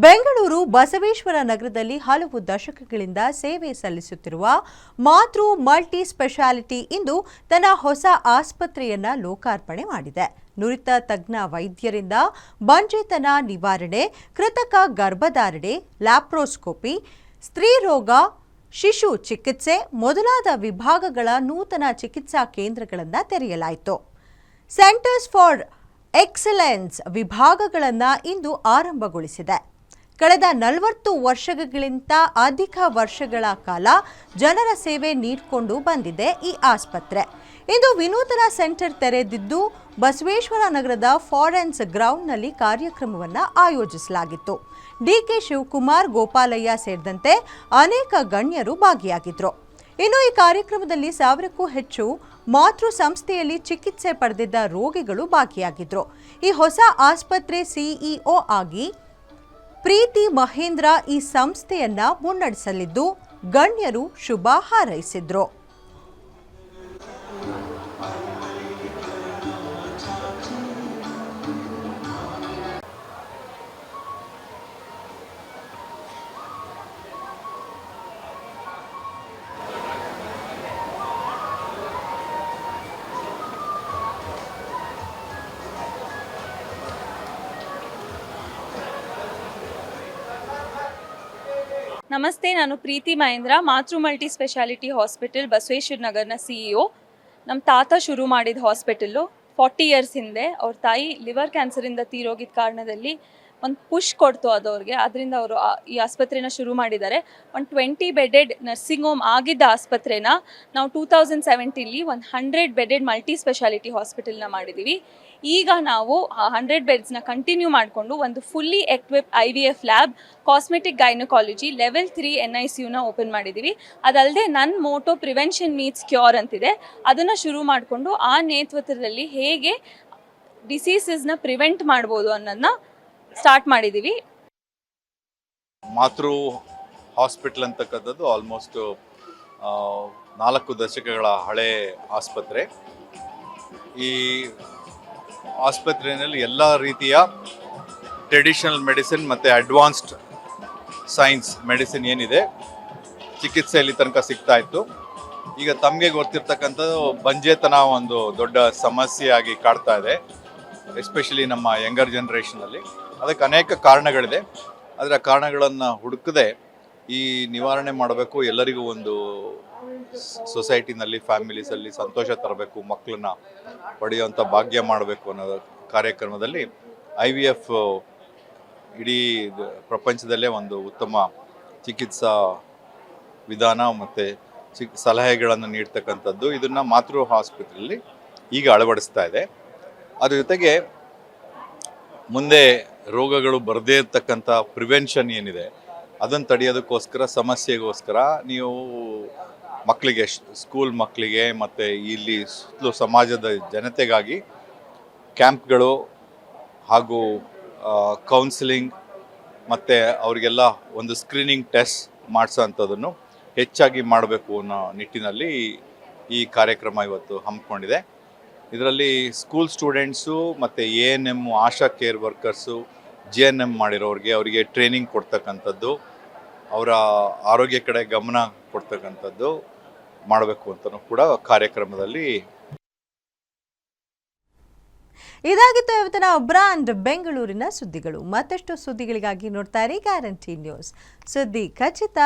ಬೆಂಗಳೂರು ಬಸವೇಶ್ವರ ನಗರದಲ್ಲಿ ಹಲವು ದಶಕಗಳಿಂದ ಸೇವೆ ಸಲ್ಲಿಸುತ್ತಿರುವ ಮಾತೃ ಮಲ್ಟಿ ಸ್ಪೆಷಾಲಿಟಿ ಇಂದು ತನ್ನ ಹೊಸ ಆಸ್ಪತ್ರೆಯನ್ನ ಲೋಕಾರ್ಪಣೆ ಮಾಡಿದೆ. ನುರಿತ ತಜ್ಞ ವೈದ್ಯರಿಂದ ಬಂಜೆತನ ನಿವಾರಣೆ, ಕೃತಕ ಗರ್ಭಧಾರಣೆ, ಲ್ಯಾಪ್ರೋಸ್ಕೋಪಿ ಸ್ತ್ರೀರೋಗ ಶಿಶು ಚಿಕಿತ್ಸೆ ಮೊದಲಾದ ವಿಭಾಗಗಳ ನೂತನ ಚಿಕಿತ್ಸಾ ಕೇಂದ್ರಗಳನ್ನು ತೆರೆಯಲಾಯಿತು. ಸೆಂಟರ್ಸ್ ಫಾರ್ ಎಕ್ಸಲೆನ್ಸ್ ವಿಭಾಗಗಳನ್ನು ಇಂದು ಆರಂಭಗೊಳಿಸಿದೆ. ಕಳೆದ ನಲವತ್ತು ವರ್ಷಗಳಿಗಿಂತ ಅಧಿಕ ವರ್ಷಗಳ ಕಾಲ ಜನರ ಸೇವೆ ನೀಡಿಕೊಂಡು ಬಂದಿದೆ ಈ ಆಸ್ಪತ್ರೆ. ಇಂದು ವಿನೂತನ ಸೆಂಟರ್ ತೆರೆದಿದ್ದು ಬಸವೇಶ್ವರ ನಗರದ ಫಾರೆನ್ಸ್ ಗ್ರೌಂಡ್ನಲ್ಲಿ ಕಾರ್ಯಕ್ರಮವನ್ನು ಆಯೋಜಿಸಲಾಗಿತ್ತು. ಡಿಕೆ ಶಿವಕುಮಾರ್, ಗೋಪಾಲಯ್ಯ ಸೇರಿದಂತೆ ಅನೇಕ ಗಣ್ಯರು ಭಾಗಿಯಾಗಿದ್ದರು ಇನ್ನು ಈ ಕಾರ್ಯಕ್ರಮದಲ್ಲಿ ಸಾವಿರಕ್ಕೂ ಹೆಚ್ಚು ಮಾತೃ ಸಂಸ್ಥೆಯಲ್ಲಿ ಚಿಕಿತ್ಸೆ ಪಡೆದಿದ್ದ ರೋಗಿಗಳು ಭಾಗಿಯಾಗಿದ್ದರು ಈ ಹೊಸ ಆಸ್ಪತ್ರೆ ಸಿಇಒ ಆಗಿ ಪ್ರೀತಿ ಮಹೇಂದ್ರ ಈ ಸಂಸ್ಥೆಯನ್ನ ಮುನ್ನಡೆಸಲಿದ್ದು ಗಣ್ಯರು ಶುಭ ಹಾರೈಸಿದ್ರು. ನಮಸ್ತೆ, ನಾನು Preethi Mahendra, Matru multi speciality hospital Basaveshwara ನಗರ್ನ CEO ನಮ್ಮ ತಾತ ಶುರು ಮಾಡಿದ ಹಾಸ್ಪಿಟಲ್ಲು ಫಾರ್ಟಿ ಇಯರ್ಸ್ ಹಿಂದೆ. ಅವ್ರ ತಾಯಿ ಲಿವರ್ ಕ್ಯಾನ್ಸರಿಂದ ತೀರೋಗಿದ್ದ ಕಾರಣದಲ್ಲಿ ಒಂದು ಪುಷ್ ಕೊಡ್ತು ಅದು ಅವ್ರಿಗೆ. ಅದರಿಂದ ಅವರು ಈ ಆಸ್ಪತ್ರೆನ ಶುರು ಮಾಡಿದ್ದಾರೆ. ಒಂದು ಟ್ವೆಂಟಿ ಬೆಡೆಡ್ ನರ್ಸಿಂಗ್ ಹೋಮ್ ಆಗಿದ್ದ ಆಸ್ಪತ್ರೆನ ನಾವು ಟೂ ತೌಸಂಡ್ ಸೆವೆಂಟೀಲಿ ಒಂದು ಹಂಡ್ರೆಡ್ ಬೆಡೆಡ್ ಮಲ್ಟಿ ಸ್ಪೆಷಾಲಿಟಿ ಹಾಸ್ಪಿಟಲ್ನ ಮಾಡಿದ್ದೀವಿ ಈಗ ನಾವು ಆ ಹಂಡ್ರೆಡ್ ಬೆಡ್ಸ್ನ ಕಂಟಿನ್ಯೂ ಮಾಡಿಕೊಂಡು ಒಂದು fully equip I V F lab cosmetic gynaecology level three N I ಸಿಯುನ open ಮಾಡಿದ್ದೀವಿ ಅದಲ್ಲದೆ ನನ್ನ ಮೋಟೋ ಪ್ರಿವೆನ್ಷನ್ ಮೀಟ್ಸ್ ಕ್ಯೂರ್ ಅಂತಿದೆ. ಅದನ್ನು ಶುರು ಮಾಡಿಕೊಂಡು ಆ ನೇತೃತ್ವದಲ್ಲಿ ಹೇಗೆ ಡಿಸೀಸಸ್ನ ಪ್ರಿವೆಂಟ್ ಮಾಡ್ಬೋದು ಅನ್ನೋದನ್ನ ಸ್ಟಾರ್ಟ್ ಮಾಡಿದ್ದೀವಿ. ಮಾತೃ ಹಾಸ್ಪಿಟಲ್ ಅಂತಕ್ಕಂಥದ್ದು ಆಲ್ಮೋಸ್ಟ್ ನಾಲ್ಕು ದಶಕಗಳ ಹಳೆ ಆಸ್ಪತ್ರೆ. ಈ ಆಸ್ಪತ್ರೆಯಲ್ಲಿ ಎಲ್ಲ ರೀತಿಯ ಟ್ರೆಡಿಷನಲ್ ಮೆಡಿಸಿನ್ ಮತ್ತು ಅಡ್ವಾನ್ಸ್ಡ್ ಸೈನ್ಸ್ ಮೆಡಿಸಿನ್ ಏನಿದೆ ಚಿಕಿತ್ಸೆ ಇಲ್ಲಿ ತನಕ ಸಿಗ್ತಾ ಇತ್ತು. ಈಗ ತಮಗೆ ಗೊತ್ತಿರ್ತಕ್ಕಂಥದ್ದು ಬಂಜೇತನ ಒಂದು ದೊಡ್ಡ ಸಮಸ್ಯೆಯಾಗಿ ಕಾಡ್ತಾ ಇದೆ ಎಸ್ಪೆಷಲಿ ನಮ್ಮ ಯಂಗರ್ ಜನ್ರೇಷನಲ್ಲಿ ಅದಕ್ಕೆ ಅನೇಕ ಕಾರಣಗಳಿದೆ. ಅದರ ಕಾರಣಗಳನ್ನು ಹುಡುಕದೆ ಈ ನಿವಾರಣೆ ಮಾಡಬೇಕು. ಎಲ್ಲರಿಗೂ ಒಂದು ಸೊಸೈಟಿನಲ್ಲಿ, ಫ್ಯಾಮಿಲೀಸಲ್ಲಿ ಸಂತೋಷ ತರಬೇಕು, ಮಕ್ಕಳನ್ನ ಪಡೆಯುವಂಥ ಭಾಗ್ಯ ಮಾಡಬೇಕು ಅನ್ನೋ ಕಾರ್ಯಕ್ರಮದಲ್ಲಿ ಐ ವಿ ಎಫ್ ಇಡೀ ಪ್ರಪಂಚದಲ್ಲೇ ಒಂದು ಉತ್ತಮ ಚಿಕಿತ್ಸಾ ವಿಧಾನ ಮತ್ತು ಚಿಕ್ ಸಲಹೆಗಳನ್ನು ನೀಡ್ತಕ್ಕಂಥದ್ದು ಇದನ್ನು ಮಾತೃ ಆಸ್ಪತ್ರೆಯಲ್ಲಿ ಈಗ ಅಳವಡಿಸ್ತಾ ಇದೆ. ಅದ್ರ ಜೊತೆಗೆ ಮುಂದೆ ರೋಗಗಳು ಬರದೇ ಇರತಕ್ಕಂಥ ಪ್ರಿವೆನ್ಷನ್ ಏನಿದೆ, ಅದನ್ನು ತಡೆಯೋದಕ್ಕೋಸ್ಕರ, ಸಮಸ್ಯೆಗೋಸ್ಕರ ನೀವು ಮಕ್ಕಳಿಗೆ ಸ್ಕೂಲ್ ಮಕ್ಕಳಿಗೆ ಮತ್ತು ಇಲ್ಲಿ ಸುತ್ತಲೂ ಸಮಾಜದ ಜನತೆಗಾಗಿ ಕ್ಯಾಂಪ್ಗಳು ಹಾಗೂ ಕೌನ್ಸಿಲಿಂಗ್ ಮತ್ತು ಅವರಿಗೆಲ್ಲ ಒಂದು ಸ್ಕ್ರೀನಿಂಗ್ ಟೆಸ್ಟ್ ಮಾಡಿಸೋವಂಥದ್ದನ್ನು ಹೆಚ್ಚಾಗಿ ಮಾಡಬೇಕು ಅನ್ನೋ ನಿಟ್ಟಿನಲ್ಲಿ ಈ ಕಾರ್ಯಕ್ರಮ ಇವತ್ತು ಹಮ್ಮಿಕೊಂಡಿದೆ. ಇದರಲ್ಲಿ ಸ್ಕೂಲ್ ಸ್ಟೂಡೆಂಟ್ಸು ಮತ್ತು A N M ASHA care workers G N M ಮಾಡಿರೋರಿಗೆ ಅವರಿಗೆ ಟ್ರೈನಿಂಗ್ ಕೊಡ್ತಕ್ಕಂಥದ್ದು, ಅವರ ಆರೋಗ್ಯ ಕಡೆ ಗಮನ ಕೊಡ್ತಕ್ಕಂಥದ್ದು ಮಾಡಬೇಕು ಅಂತಲೂ ಕೂಡ ಕಾರ್ಯಕ್ರಮದಲ್ಲಿ ಇದಾಗಿತ್ತು ಇವತ್ತಿನ ಬ್ರಾಂಡ್ ಬೆಂಗಳೂರಿನ ಸುದ್ದಿಗಳು. ಮತ್ತಷ್ಟು ಸುದ್ದಿಗಳಿಗಾಗಿ ನೋಡ್ತಾ ಇರಿ ಗ್ಯಾರಂಟಿ ನ್ಯೂಸ್. ಸುದ್ದಿ ಖಚಿತ